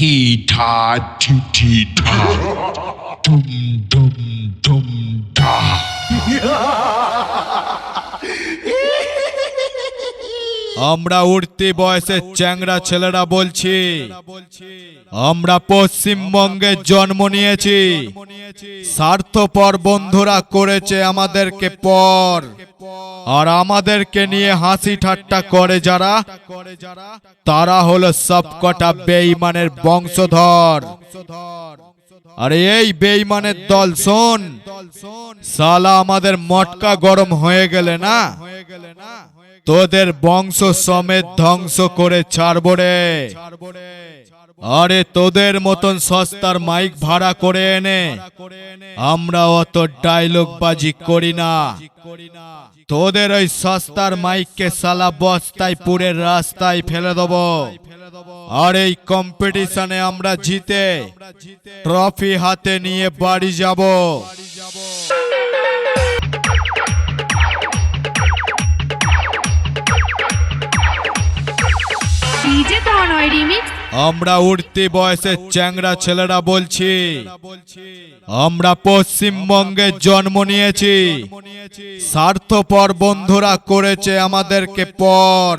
Tee ta tee tee ta. Dum dum dum da. আমরা উঠতি বয়সের চ্যাংড়া ছেলেরা বলছি। আমরা পশ্চিমবঙ্গে জন্ম নিয়েছি। স্বার্থপর বন্ধুরা করেছে আমাদেরকে পর। আর আমাদেরকে নিয়ে হাসি ঠাট্টা করে যারা, তারা হলো সবকটা বেঈমানের বংশধর। আরে এই বেঈমানের দল শোন সালা আমাদের মটকা গরম হয়ে গেলে না হয়ে গেলে না? তোদের বংশ সমেত ধ্বংস করে ছাড়ব রে। আরে তোদের মতন সস্তার মাইক ভাড়া করে এনে আমরা অত ডায়লগ বাজি করি না। তোদের ওই সস্তার মাইককে সালা বস্তায় পুরের রাস্তায় ফেলে দেবো। আর এই কম্পিটিশনে আমরা জিতে ট্রফি হাতে নিয়ে বাড়ি যাব। আমরা উঠতি বয়সের চ্যাংড়া ছেলেরা বলছি। আমরা পশ্চিমবঙ্গে জন্ম নিয়েছি। স্বার্থপর বন্ধুরা করেছে আমাদেরকে পর।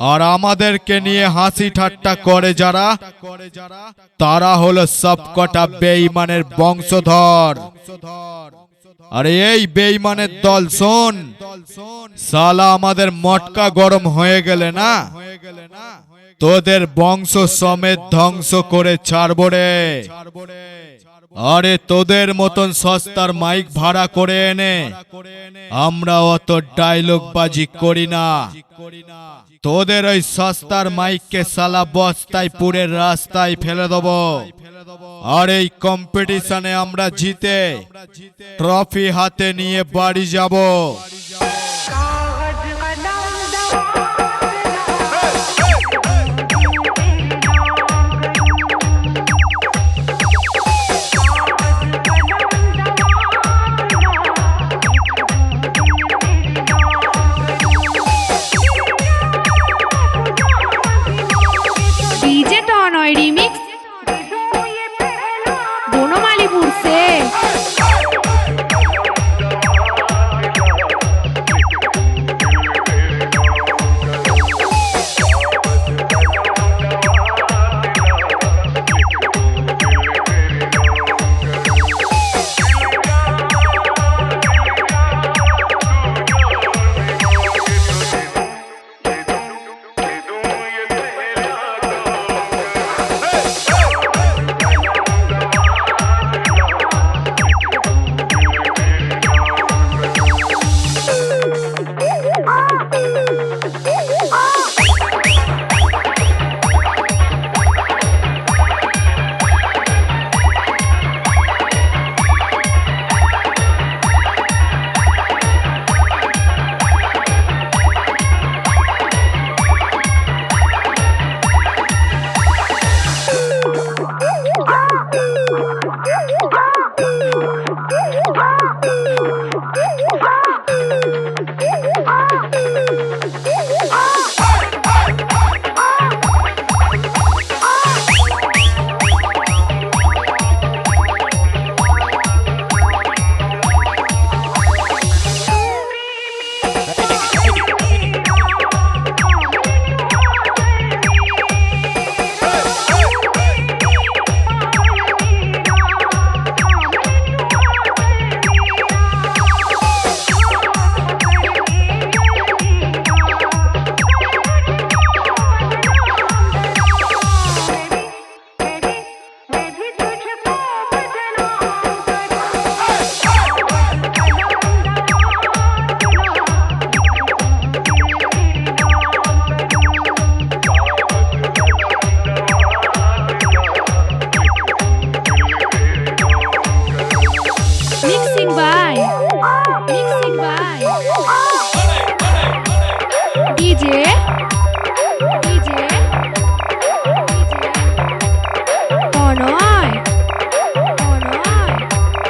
আর আমাদেরকে নিয়ে হাসি ঠাট্টা করে যারা, তারা হলো সবকটা বেঈমানের বংশধর। আরে এই বেঈমানের দল শোন সালা আমাদের মটকা গরম হয়ে গেলে না হয়ে গেলে না? তোদের বংশ সমেত ধ্বংস করে ছাড়ব রে। আরে তোদের মতন সস্তার মাইক ভাড়া করে এনে আমরা অত ডায়লগ বাজি করি না। তোদের ওই সস্তার মাইককে সালা বস্তায় পুরের রাস্তায় ফেলে দেবো। আর এই কম্পিটিশনে আমরা জিতে ট্রফি হাতে নিয়ে বাড়ি যাব।